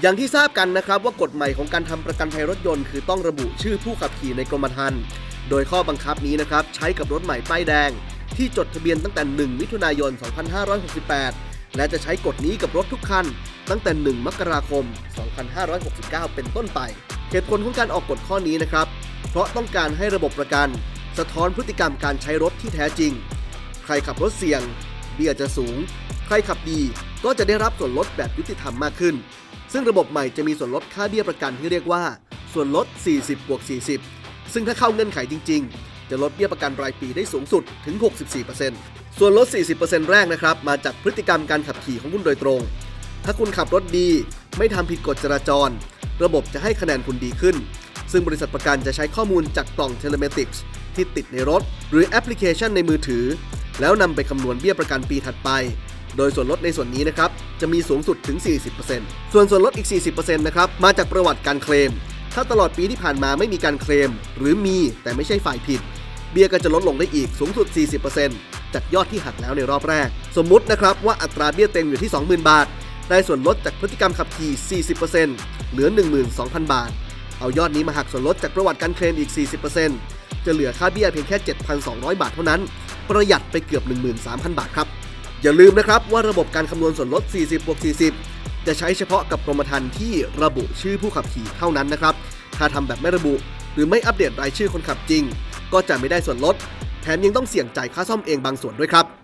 อย่างที่ทราบกันนะครับว่ากฎใหม่ของการทำประกันภัยรถยนต์คือต้องระบุชื่อผู้ขับขี่ในกรมธรรม์โดยข้อบังคับนี้นะครับใช้กับรถใหม่ป้ายแดง ที่จดทะเบียนตั้งแต่ 1 มิถุนายน 2568 และจะใช้กฎนี้กับรถทุกคัน ตั้งแต่ 1 มกราคม 2569 เป็นต้นไป เหตุผลของการออกกฎข้อนี้นะครับ เพราะต้องการให้ระบบประกัน สะท้อนพฤติกรรมการใช้รถที่แท้จริง ใครขับรถเสี่ยง เบี้ยจะสูง ใครขับดีก็จะได้รับส่วนลดแบบยุติธรรมมากขึ้น ซึ่งระบบใหม่จะมีส่วนลดค่าเบี้ยประกันที่เรียกว่า ส่วนลด 40บวก40 ซึ่งถ้าเข้าเงื่อนไขจริง ๆ จะลดเบี้ยประกันรายปีได้สูงสุดถึง 64%ส่วนลด 40%แรกนะครับมาจากพฤติกรรมการขับขี่ของคุณโดยตรง ถ้าคุณขับรถดี ไม่ทำผิดกฎจราจร ระบบจะให้คะแนนคุณดีขึ้น ซึ่งบริษัทประกันจะใช้ข้อมูลจากกล่องเทเลเมติกส์ที่ติดในรถ หรือแอปพลิเคชันในมือถือ แล้วนำไปคำนวณเบี้ยประกันปีถัดไป โดยส่วนลดในส่วนนี้นะครับจะมีสูงสุดถึง 40%ส่วนส่วนลดอีก 40%นะครับมาจากประวัติการเคลม ถ้าตลอดปีที่ผ่านมาไม่มีการเคลม หรือมีแต่ไม่ใช่ฝ่ายผิด เบี้ยก็จะลดลงได้อีกสูงสุด 40%จากยอดที่หักแล้วในรอบแรก สมมุตินะครับว่าอัตราเบี้ยเต็มอยู่ที่ 20,000 บาท ได้ส่วนลดจากพฤติกรรมขับขี่ 40%เหลือ 12,000 บาท เอายอดนี้มาหักส่วนลดจากประวัติการเคลมอีก 40%จะเหลือค่าเบี้ยเพียงแค่ 7,200 บาทเท่านั้น ประหยัดไปเกือบ 13,000 บาทครับ อย่าลืมนะครับว่าระบบการคำนวณส่วนลด 40บวก40 จะใช้เฉพาะกับกรมธรรม์ที่ระบุชื่อผู้ขับขี่เท่านั้นนะครับ ถ้าทำแบบไม่ระบุ หรือไม่อัปเดตรายชื่อคนขับจริง ก็จะไม่ได้ส่วนลด แถมยังต้องเสี่ยงจ่ายค่าซ่อมเองบางส่วนด้วยครับ